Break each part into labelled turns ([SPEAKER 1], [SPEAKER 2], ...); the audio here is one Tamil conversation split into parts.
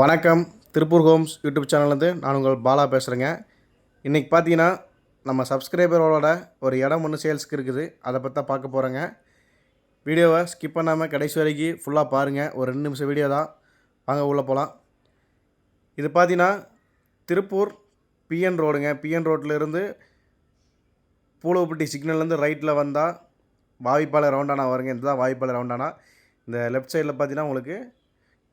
[SPEAKER 1] வணக்கம். திருப்பூர் ஹோம்ஸ் யூடியூப் சேனல்லேருந்து நான் உங்கள் பாலா பேசுகிறேங்க இன்றைக்கி பார்த்தீங்கன்னா நம்ம சப்ஸ்கிரைபரோட ஒரு இடம் ஒன்று சேல்ஸ்க்கு இருக்குது. அதை பற்றி தான் பார்க்க போகிறேங்க வீடியோவை ஸ்கிப் பண்ணாமல் கடைசி வரைக்கும் ஃபுல்லாக பாருங்கள் ஒரு ரெண்டு நிமிஷம் வீடியோ தான். வாங்க உள்ளே போகலாம் இது பார்த்தீங்கன்னா திருப்பூர் பிஎன் ரோடுங்க பிஎன் ரோட்லேருந்து பூலவப்பட்டி சிக்னல்லேருந்து ரைட்டில் வந்தால் வாய்ப்பாளர் ரவுண்டானா வருங்க. இதுதான் வாய்ப்பாளர் ரவுண்டானா இந்த லெஃப்ட் சைடில் பார்த்தீங்கன்னா உங்களுக்கு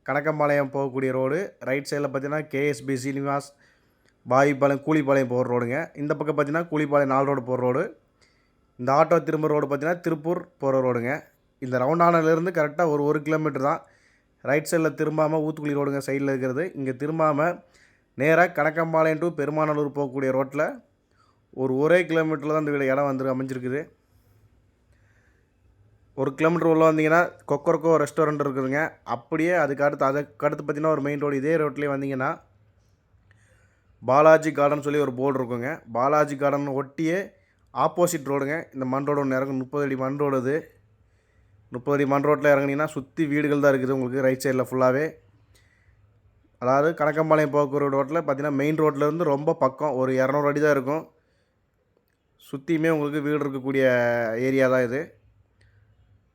[SPEAKER 1] கணக்கம்பாளையம் போகக்கூடிய ரோடு ரைட் சைடில் பார்த்தீங்கன்னா கேஎஸ்பி சீனிவாஸ் பாய்பாளையம் கூலிப்பாளையம் போகிற ரோடுங்க. இந்த பக்கம் பார்த்தீங்கன்னா கூலிப்பாளையம் நாலு ரோடு போகிற ரோடு. இந்த ஆட்டோ திரும்ப ரோடு பார்த்தீங்கன்னா திருப்பூர் போகிற ரோடுங்க. இந்த ரவுண்டானிலேருந்து கரெக்டாக ஒரு ஒரு கிலோமீட்டர் தான். ரைட் சைடில் திரும்பாமல் ஊத்துக்குழி ரோடுங்க சைடில் இருக்கிறது. இங்கே திரும்பாமல் நேராக கணக்கம்பாளையம் டு பெருமாநல்லூர் போகக்கூடிய ரோட்டில் ஒரு ஒரே கிலோமீட்டரில் தான் இந்த வீடு இடம் வந்து அமைஞ்சிருக்குது. ஒரு கிலோமீட்டர் உள்ளே வந்தீங்கன்னா கொக்கரக்கோ ரெஸ்டாரண்ட் இருக்குதுங்க. அப்படியே அதுக்கு அடுத்து அதுக்கு அடுத்து பார்த்தீங்கன்னா ஒரு மெயின் ரோடு இதே ரோட்லேயே வந்தீங்கன்னா பாலாஜி கார்டன் சொல்லி ஒரு போர்டு இருக்குங்க. பாலாஜி கார்டன் ஒட்டியே ஆப்போசிட் ரோடுங்க இந்த மண் ரோடு ஒன்று இறங்கும். முப்பது அடி மண் ரோடு இது முப்பது அடி மண் ரோட்டில் இறங்குனீங்கன்னா சுற்றி வீடுகள் தான் இருக்குது உங்களுக்கு ரைட் சைடில் ஃபுல்லாகவே அதாவது கணக்கம்பாளையம் போக்குவரத்து ரோட்டில் பார்த்தீங்கன்னா மெயின் ரோட்லேருந்து ரொம்ப பக்கம் ஒரு இரநூறு அடி தான் இருக்கும். சுற்றியுமே உங்களுக்கு வீடு இருக்கக்கூடிய ஏரியா தான் இது.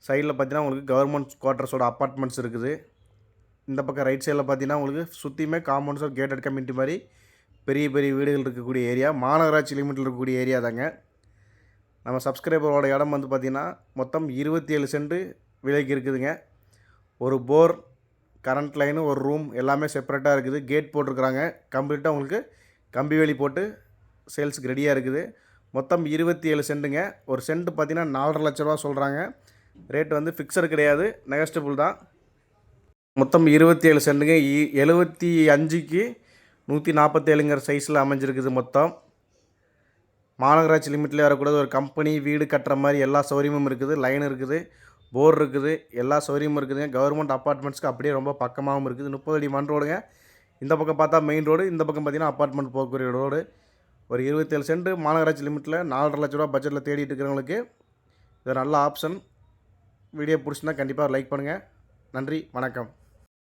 [SPEAKER 1] சைடில் பார்த்தீங்கன்னா உங்களுக்கு கவர்மெண்ட் குவார்ட்டர்ஸோட அப்பார்ட்மெண்ட்ஸ் இருக்குது. இந்த பக்கம் ரைட் சைடில் பார்த்தீங்கன்னா உங்களுக்கு சுற்றியுமே காம்பவுண்ட்ஸோ கேட்டட் கம்யூனிட்டி மாதிரி பெரிய பெரிய வீடுகள் இருக்கக்கூடிய ஏரியா மாநகராட்சி லிமிட்டில் இருக்கக்கூடிய ஏரியா தாங்க. நம்ம சப்ஸ்கிரைபரோட இடம் வந்து பார்த்திங்கன்னா மொத்தம் இருபத்தி ஏழு சென்ட் விலைக்கு இருக்குதுங்க. ஒரு போர் கரண்ட் லைனு ஒரு ரூம் எல்லாமே செப்பரேட்டாக இருக்குது. கேட் போட்டிருக்கிறாங்க. கம்ப்ளீட்டாக உங்களுக்கு கம்பி வேலி போட்டு சேல்ஸுக்கு ரெடியாக இருக்குது. மொத்தம் இருபத்தி ஏழு சென்ட்டுங்க ஒரு சென்ட் பார்த்தீங்கன்னா நாலரை லட்ச ரூபா சொல்கிறாங்க ரேட் வந்து ஃபிக்ஸடு கிடையாது நெகஸ்டபுள் தான். மொத்தம் இருபத்தி ஏழு சென்ட்டுங்க இ- எழுபத்தி அஞ்சுக்கு நூற்றி நாற்பத்தேழுங்கிற சைஸில் அமைஞ்சிருக்குது மொத்தம். மாநகராட்சி லிமிட்டில் வரக்கூடாது ஒரு கம்பெனி வீடு கட்டுற மாதிரி எல்லா சௌகரியமும் இருக்குது லைன் இருக்குது போர் இருக்குது எல்லா சௌகரியமும் இருக்குதுங்க. கவர்மெண்ட் அப்பார்ட்மெண்ட்ஸ்க்கு அப்படியே ரொம்ப பக்கமாகவும் இருக்குது. முப்பது அடி மண் ரோடுங்க இந்த பக்கம் பார்த்தா மெயின் ரோடு இந்த பக்கம் பார்த்தீங்கன்னா அப்பார்ட்மெண்ட் போகக்கூடிய ரோடு ஒரு இருபத்தேழு சென்ட் மாநகராட்சி லிமிட்டில் நாலரை லட்ச ரூபா பட்ஜெட்டில் தேடிட்டு இருக்கிறவங்களுக்கு இது நல்ல ஆப்ஷன் வீடியோ பிடிச்சிருந்தா கண்டிப்பாக லைக் பண்ணுங்கள் நன்றி வணக்கம்.